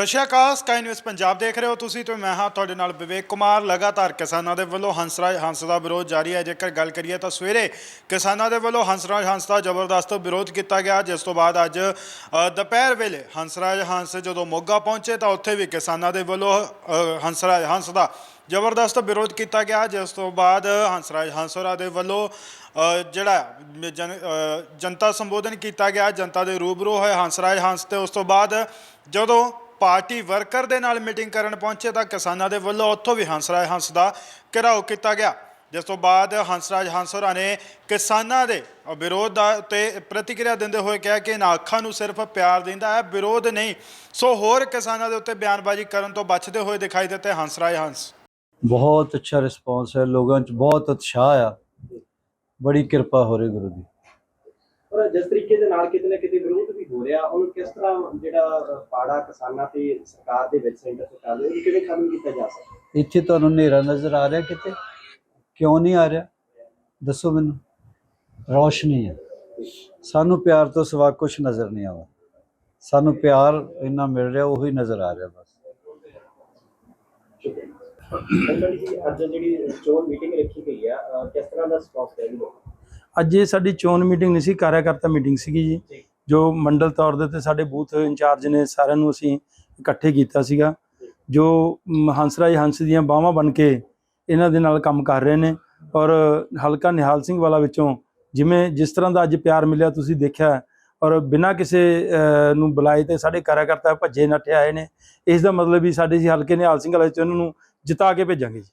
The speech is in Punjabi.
ਸਤਿ ਸ਼੍ਰੀ ਅਕਾਲ ਸਕਾਈ ਨਿਊਜ਼ ਪੰਜਾਬ ਦੇਖ ਰਹੇ ਹੋ ਤੁਸੀਂ ਤੇ ਮੈਂ ਹਾਂ ਤੁਹਾਡੇ ਨਾਲ ਵਿਵੇਕ ਕੁਮਾਰ। ਲਗਾਤਾਰ ਕਿਸਾਨਾਂ ਦੇ ਵੱਲੋਂ ਹੰਸਰਾਜ ਹੰਸ ਦਾ ਵਿਰੋਧ ਜਾਰੀ ਹੈ। ਜੇਕਰ ਗੱਲ ਕਰੀਏ ਤਾਂ ਸਵੇਰੇ ਕਿਸਾਨਾਂ ਦੇ ਵੱਲੋਂ ਹੰਸਰਾਜ ਹੰਸ ਦਾ ਜ਼ਬਰਦਸਤ ਵਿਰੋਧ ਕੀਤਾ ਗਿਆ। ਜਿਸ ਤੋਂ ਬਾਅਦ ਅੱਜ ਦੁਪਹਿਰ ਵੇਲੇ ਹੰਸਰਾਜ ਹੰਸ ਜਦੋਂ ਮੋਗਾ ਪਹੁੰਚੇ ਤਾਂ ਉੱਥੇ ਵੀ ਕਿਸਾਨਾਂ ਦੇ ਵੱਲੋਂ ਹੰਸਰਾਜ ਹੰਸ ਦਾ ਜ਼ਬਰਦਸਤ ਵਿਰੋਧ ਕੀਤਾ ਗਿਆ। ਜਿਸ ਤੋਂ ਬਾਅਦ ਹੰਸਰਾਜ ਹੰਸੋਰਾ ਦੇ ਵੱਲੋਂ ਜਿਹੜਾ ਜਨ- ਜਨਤਾ ਸੰਬੋਧਨ ਕੀਤਾ ਗਿਆ। ਜਨਤਾ ਦੇ ਰੂਬਰੂ ਹੋਏ ਹੰਸਰਾਜ ਹੰਸ ਤੇ ਉਸ ਤੋਂ ਬਾਅਦ ਜਦੋਂ ਪਾਰਟੀ ਵਰਕਰ ਦੇ ਨਾਲ ਮੀਟਿੰਗ ਕਰਨ ਪਹੁੰਚੇ ਤਾਂ ਕਿਸਾਨਾਂ ਦੇ ਵੱਲੋਂ ਉੱਥੋਂ ਵੀ ਹੰਸਰਾਜ ਹੰਸ ਦਾ ਘਿਰਾਓ ਕੀਤਾ ਗਿਆ। ਜਿਸ ਤੋਂ ਬਾਅਦ ਹੰਸਰਾਜ ਹੰਸੋਰਾ ਨੇ ਕਿਸਾਨਾਂ ਦੇ ਵਿਰੋਧ ਦਾ ਤੇ ਪ੍ਰਤੀਕਿਰਿਆ ਦਿੰਦੇ ਹੋਏ ਕਿਹਾ ਕਿ ਇਹਨਾਂ ਅੱਖਾਂ ਨੂੰ ਸਿਰਫ ਪਿਆਰ ਦਿੰਦਾ ਹੈ, ਵਿਰੋਧ ਨਹੀਂ। ਸੋ ਹੋਰ ਕਿਸਾਨਾਂ ਦੇ ਉੱਤੇ ਬਿਆਨਬਾਜ਼ੀ ਕਰਨ ਤੋਂ ਬਚਦੇ ਹੋਏ ਦਿਖਾਈ ਦਿੱਤੇ ਹੰਸਰਾਜ ਹੰਸ। ਬਹੁਤ ਅੱਛਾ ਰਿਸਪੌਂਸ ਹੈ, ਲੋਕਾਂ 'ਚ ਬਹੁਤ ਉਤਸ਼ਾਹ ਆ। ਬੜੀ ਕਿਰਪਾ ਹੋ ਰਹੀ ਗੁਰੂ ਦੀ। ਜਿਸ ਤਰੀਕੇ ਦੇ ਨਾਲ ਕਿਤੇ ਨਾ ਕਿਤੇ ਵਿਰੋਧ ਵੀ ਹੋ ਰਿਹਾ ਉਹਨੂੰ ਕਿਸ ਤਰ੍ਹਾਂ ਜਿਹੜਾ ਪਾੜਾ ਕਿਸਾਨਾਂ ਤੇ ਸਰਕਾਰ ਦੇ ਵਿੱਚ ਸੈਂਟਰ ਸਰਕਾਰ ਦੇ ਉਹਨੂੰ ਕਿਵੇਂ ਖਤਮ ਕੀਤਾ ਜਾ ਸਕਦਾ? ਇੱਥੇ ਤੁਹਾਨੂੰ ਹਨੇਰਾ ਨਜ਼ਰ ਆ ਰਿਹਾ ਕਿਤੇ? ਕਿਉਂ ਨਹੀਂ ਆ ਰਿਹਾ? ਦੱਸੋ ਮੈਨੂੰ। ਰੌਸ਼ਨੀ ਹੈ ਸਾਨੂੰ ਪਿਆਰ ਤੋਂ ਸਿਵਾ ਕੁਝ ਨਜ਼ਰ ਨਹੀਂ ਆਉਂਦਾ। ਸਾਨੂੰ ਪਿਆਰ ਇੰਨਾ ਮਿਲ ਰਿਹਾ ਉਹੀ ਨਜ਼ਰ ਆ ਰਿਹਾ ਬਸ। ਜੀ ਅੱਜ ਜਿਹੜੀ ਚੋਣ ਮੀਟਿੰਗ ਰੱਖੀ ਗਈ ਆ ਕਿਸ ਤਰ੍ਹਾਂ ਦਾ ਰਿਸਪੌਂਸ ਹੈ ਲੋਕ? ਅੱਜ ਇਹ ਸਾਡੀ ਚੋਣ ਮੀਟਿੰਗ ਨਹੀਂ ਸੀ ਕਾਰਿਆਕਰਤਾ ਮੀਟਿੰਗ ਸੀਗੀ ਜੀ। ਜੀ। ਮੰਡਲ ਤੌਰ ਦੇ ਤੇ ਸਾਡੇ ਬੂਥ ਇੰਚਾਰਜ ਨੇ ਸਾਰਿਆਂ ਨੂੰ ਅਸੀਂ ਇਕੱਠੇ ਕੀਤਾ ਸੀਗਾ। ਜੋ। ਹੰਸਰਾਜ ਹੰਸ ਦੀਆਂ ਬਾਹਾਂ ਬਣ ਕੇ ਇਹਨਾਂ ਦੇ ਨਾਲ ਕੰਮ ਕਰ ਰਹੇ ਨੇ ਔਰ ਹਲਕਾ ਨਿਹਾਲ ਸਿੰਘ ਵਾਲਾ ਵਿੱਚੋਂ ਜਿਵੇਂ ਜਿਸ ਤਰ੍ਹਾਂ ਦਾ ਅੱਜ ਪਿਆਰ ਮਿਲਿਆ ਤੁਸੀਂ ਦੇਖਿਆ ਔਰ ਬਿਨਾਂ ਕਿਸੇ ਨੂੰ ਬੁਲਾਏ ਤੇ ਸਾਡੇ ਕਾਰਿਆਕਰਤਾ ਭੱਜੇ ਨੱਠੇ ਆਏ ਨੇ। ਇਸ ਦਾ ਮਤਲਬ ਵੀ ਸਾਡੇ ਜੀ ਹਲਕੇ ਨਿਹਾਲ ਸਿੰਘ ਵਾਲੇ ਚ ਉਹਨਾਂ ਨੂੰ ਜਿਤਾ ਕੇ ਭੇਜਾਂਗੇ ਜੀ।